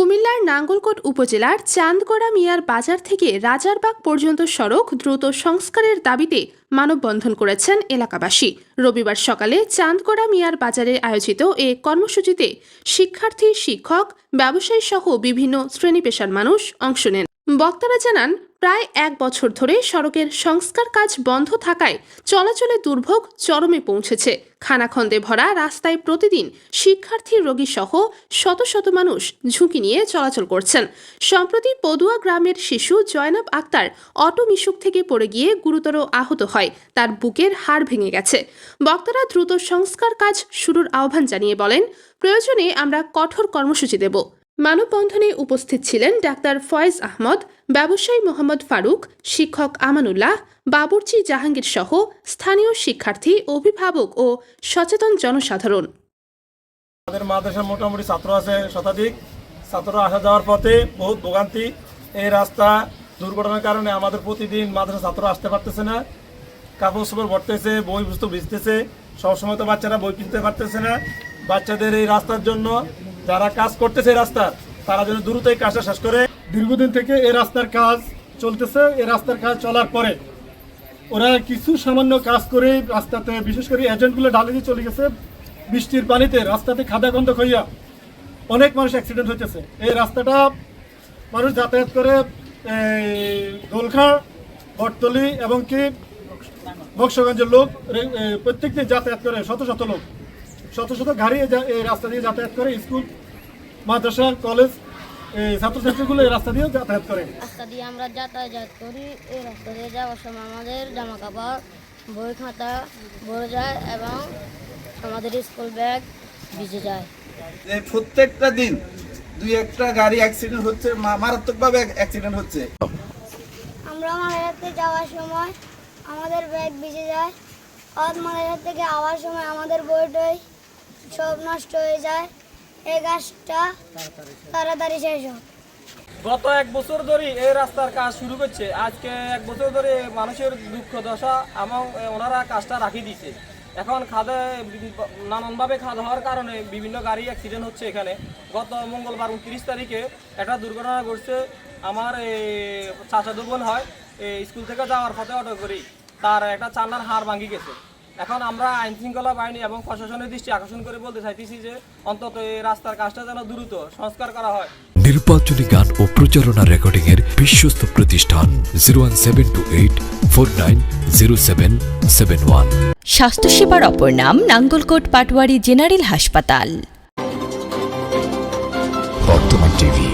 কুমিল্লার নাঙ্গলকোট উপজেলার চান্দগড়া মিয়ার বাজার থেকে রাজারবাগ পর্যন্ত সড়ক দ্রুত সংস্কারের দাবিতে মানববন্ধন করেছেন এলাকাবাসী। রবিবার সকালে চান্দগড়া মিয়ার বাজারে আয়োজিত এ কর্মসূচিতে শিক্ষার্থী, শিক্ষক ব্যবসায়ী সহ বিভিন্ন শ্রেণি পেশার মানুষ অংশ নেন। বক্তারা জানান, প্রায় এক বছর ধরে সড়কের সংস্কার কাজ বন্ধ থাকায় চলাচলে দুর্ভোগ চরমে পৌঁছেছে। খানাখন্দে ভরা রাস্তায় প্রতিদিন শিক্ষার্থী রোগী সহ শত শত মানুষ ঝুঁকি নিয়ে চলাচল করছেন। সম্প্রতি পদুয়া গ্রামের শিশু জয়নাব আক্তার অটো মিশুক থেকে পড়ে গিয়ে গুরুতর আহত হয়। তার বুকের হাড় ভেঙে গেছে। বক্তারা দ্রুত সংস্কার কাজ শুরুর আহ্বান জানিয়ে বলেন, প্রয়োজনে আমরা কঠোর কর্মসূচি দেব। মানববন্ধনে উপস্থিত ছিলেন ডাক্তার ফয়েজ আহমদ, ব্যবসায়ী মোহাম্মদ ফারুক, শিক্ষক আমানুল্লাহ, বাবুর্চি জাহাঙ্গীর সহ স্থানীয় শিক্ষার্থী, অভিভাবক ও সচেতন জনসাধারণ। আমাদের মাদ্রাসার মোটামুটি ছাত্র আছে শতাধিক। ছাত্ররা আসা যাওয়ার পথে বহুত ভোগান্তি। এই রাস্তা দুর্ঘটনার কারণে আমাদের প্রতিদিন মাদ্রাসা ছাত্র আসতে পারতেছে না। কাপড় চোপড় ভরতেছে বই পুস্তক ভিজতেছে। সবসময় তো বাচ্চারা বই কিনতে পারতেছে না। বাচ্চাদের এই রাস্তার জন্য যারা কাজ করতেছে রাস্তার তারা যেন দ্রুত এই কাজটা শেষ করে। দীর্ঘদিন থেকে এই রাস্তার কাজ চলতেছে এই রাস্তার কাজ চলার পরে ওরা কিছু সামান্য কাজ করে রাস্তাতে বিশেষ করে এজেন্টগুলো ঢালে দিয়ে চলে গেছে বৃষ্টির পানিতে রাস্তাতে খাদা গন্ধ হইয়া অনেক মানুষ অ্যাক্সিডেন্ট হইতেছে। এই রাস্তাটা মানুষ যাতায়াত করে দোলখা বটতলি এবং কি বক্সগঞ্জের লোক এ, প্রত্যেকদিন যাতায়াত করে শত শত লোক। শত শত গাড়ি এই রাস্তা দিয়ে যাতায়াত করে স্কুল মাদ্রাসা কলেজ ছাত্রছাত্রীগুলো এই রাস্তা দিয়ে যাতায়াত করে। রাস্তা দিয়ে আমরা যাতায়াত করি। এই রাস্তা দিয়ে যাওয়ার সময় আমাদের জামা কাপড় বই খাতা ভরে যায় এবং আমাদের স্কুল ব্যাগ ভিজে যায়। এই প্রত্যেকটা দিন দুই একটা গাড়ি অ্যাক্সিডেন্ট হচ্ছে মারাত্মকভাবে অ্যাক্সিডেন্ট হচ্ছে। আমরা মালাঘাটে যাওয়ার সময় আমাদের ব্যাগ ভিজে যায়। অত মালাঘাট থেকে আওয়ার সময় আমাদের বই টই সব নষ্ট হয়ে যায়। গত এক বছর ধরে এই রাস্তার কাজ শুরু করছে। আজকে এক বছর ধরে মানুষের দুঃখ, দশা এবং ওনারা কাজটা রাখি দিছে। এখন খাদে নানানভাবে খাদ হওয়ার কারণে বিভিন্ন গাড়ি অ্যাক্সিডেন্ট হচ্ছে এখানে। গত মঙ্গলবার উনত্রিশ তারিখে একটা দুর্ঘটনা ঘটছে। আমার চাচাদু বোন হয় স্কুল থেকে যাওয়ার পথে অটো করি তার একটা চান্নার হাড় ভাঙি গেছে। এখন আমরা আইন শৃঙ্খলা বাহিনী এবং প্রশাসনের দৃষ্টি আকর্ষণ করে বলতে চাইতেছি যে অন্তত এই রাস্তার কাজটা যেন দ্রুত সংস্কার করা হয়। নির্বাচনী গান ও প্রচারণা রেকর্ডিং এর বিশ্বস্ত প্রতিষ্ঠান zero one seven two eight four nine zero seven seven one স্বাস্থ্যসেবার অপর নাম নাঙ্গলকোট পাটওয়ারি জেনারেল হাসপাতাল। বর্তমান টিভি।